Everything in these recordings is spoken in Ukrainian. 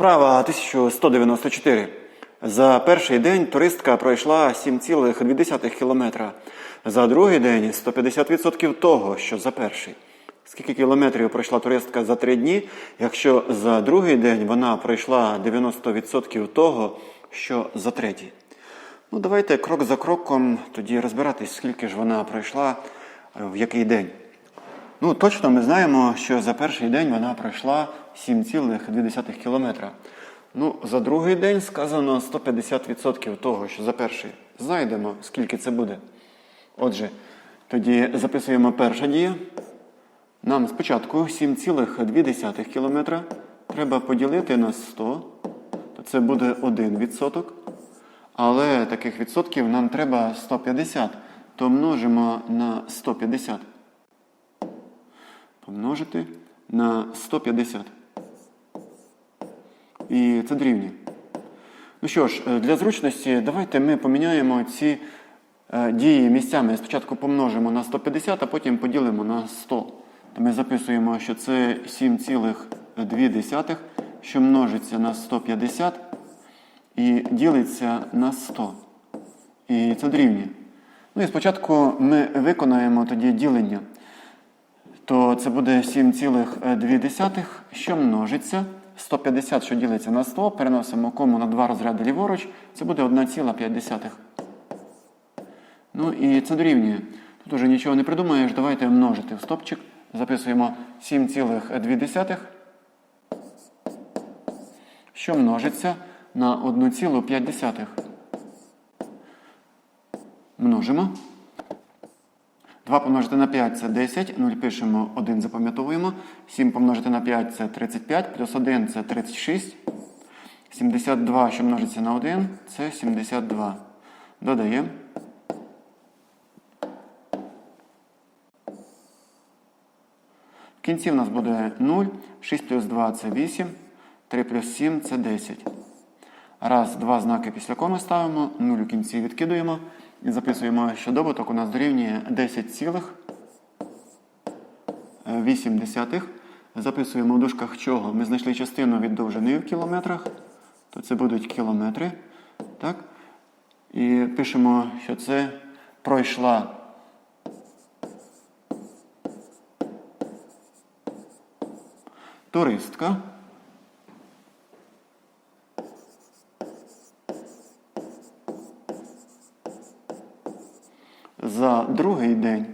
Вправа 1194. За перший день туристка пройшла 7,2 кілометра. За другий день 150% того, що за перший. Скільки кілометрів пройшла туристка за три дні, якщо за другий день вона пройшла 90% того, що за третій? Ну, давайте крок за кроком тоді розбиратись, скільки ж вона пройшла е, в який день. Ну, точно ми знаємо, що за перший день вона пройшла 7,2 кілометра. Ну, за другий день сказано 150% того, що за перший. Знайдемо, скільки це буде. Отже, тоді записуємо перша дія. Нам спочатку 7,2 кілометра треба поділити на 100, то це буде 1 відсоток. Але таких відсотків нам треба 150, то множимо на 150 помножити на 150. І це дорівнює. Ну що ж, е, для зручності давайте ми поміняємо ці е, дії місцями. Спочатку помножимо на 150, а потім поділимо на 100. То ми записуємо, що це 7,2, що множиться на 150 і ділиться на 100. І це дорівнює. Ну і спочатку ми виконаємо тоді ділення то це буде 7,2, що множиться. 150, що ділиться на 100, переносимо кому на два розряди ліворуч, це буде 1,5. Ну і це дорівнює. Тут уже нічого не придумаєш, давайте множити в стопчик. Записуємо 7,2, що множиться на 1,5. Множимо. 2 помножити на 5 це 10, 0 пишемо, 1 запам'ятовуємо. 7 помножити на 5 це 35, плюс 1 це 36. 72, що множиться на 1, це 72. Додаємо. В кінці в нас буде 0, 6 плюс 2 це 8, 3 плюс 7 це 10. Раз, два знаки після коми ставимо, 0 у кінці відкидуємо. І записуємо, що добуток у нас дорівнює 10,8. Записуємо в дужках чого? Ми знайшли частину від довжини в кілометрах, то це будуть кілометри. Так? І пишемо, що це пройшла. Туристка. за другий день.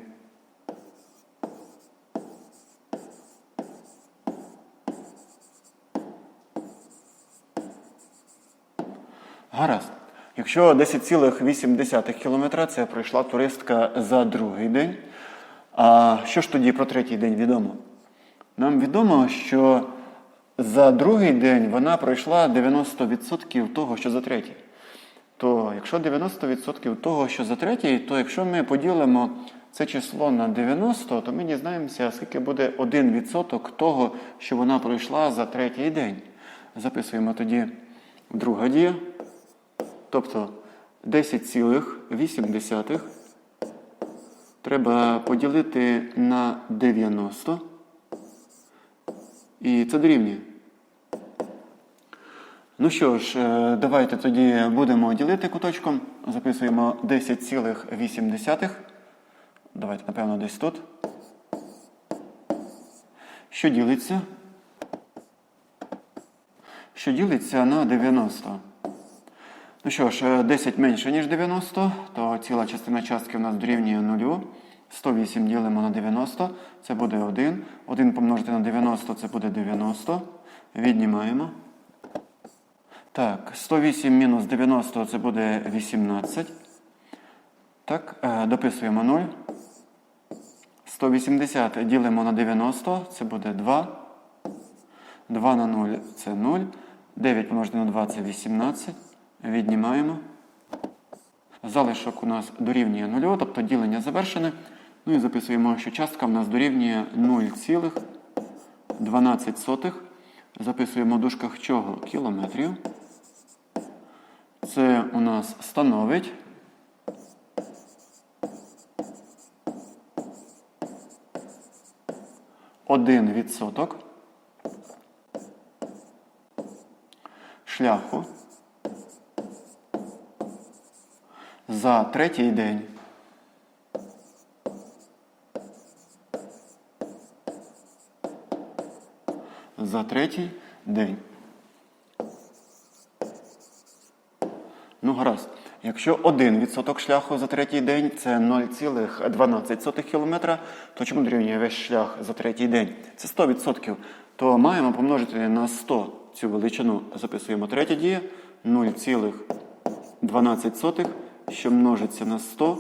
Гаразд. Якщо 10,8 кілометра це пройшла туристка за другий день. А що ж тоді про третій день відомо? Нам відомо, що за другий день вона пройшла 90% того, що за третій то якщо 90% того, що за третій, то якщо ми поділимо це число на 90, то ми дізнаємося, скільки буде 1% того, що вона пройшла за третій день. Записуємо тоді друга дія. Тобто 10,8 треба поділити на 90. І це дорівнює. Ну що ж, е, давайте тоді будемо ділити куточком. Записуємо 10,8. Давайте, напевно, десь тут. Що ділиться? Що ділиться на 90. Ну що ж, 10 менше, ніж 90, то ціла частина частки у нас дорівнює 0. 108 ділимо на 90, це буде 1. 1 помножити на 90 це буде 90. Віднімаємо. Так, 108 мінус 90 це буде 18. Так, е, дописуємо 0. 180 ділимо на 90, це буде 2. 2 на 0 це 0. 9 помножити на 2 це 18. Віднімаємо. Залишок у нас дорівнює 0, тобто ділення завершене. Ну і записуємо, що частка в нас дорівнює 0,12. Записуємо в дужках чого? Кілометрів. Це у нас становить. Один відсоток. шляху за третій день. За третій день. Гаразд. Якщо 1% шляху за третій день це 0,12 км, то чому дорівнює весь шлях за третій день? Це 100%. То маємо помножити на 100 цю величину. Записуємо третя дія 0,12, що множиться на 100,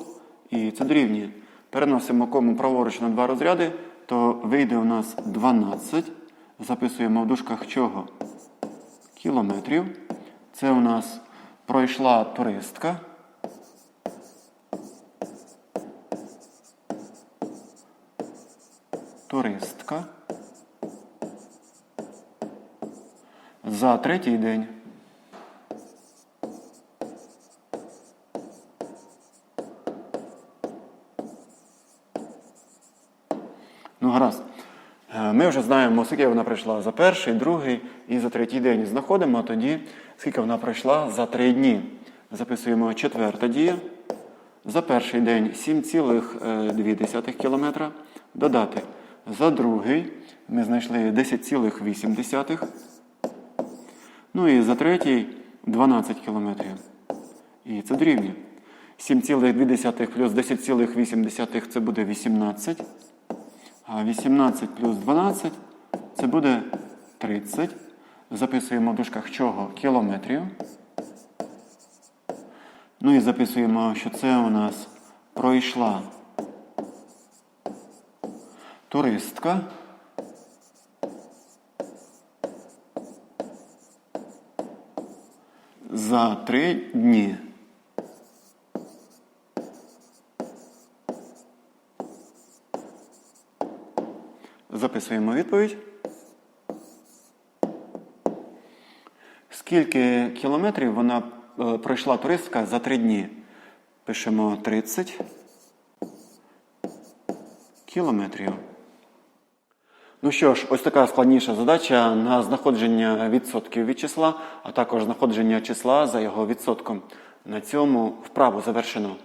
і це дорівнює. Переносимо кому праворуч на два розряди, то вийде у нас 12. Записуємо в дужках чого? Кілометрів. Це у нас пройшла туристка. Туристка. За третій день. Ну, гаразд. Е, Ми вже знаємо, скільки вона пройшла за перший, другий і за третій день. Знаходимо тоді, скільки вона пройшла за три дні. Записуємо четверта дія. За перший день 7,2 км. Додати. За другий ми знайшли 10,8. Ну і за третій 12 км. І це дорівнює. 7,2 плюс 10,8 це буде 18. А 18 плюс 12 це буде 30. Записуємо в дужках чого? Кілометрів. Ну і записуємо, що це у нас пройшла туристка. За три дні. Записуємо відповідь. Скільки кілометрів вона е, пройшла туристка за три дні? Пишемо 30 кілометрів. Ну що ж, ось така складніша задача на знаходження відсотків від числа, а також знаходження числа за його відсотком. На цьому вправу завершено.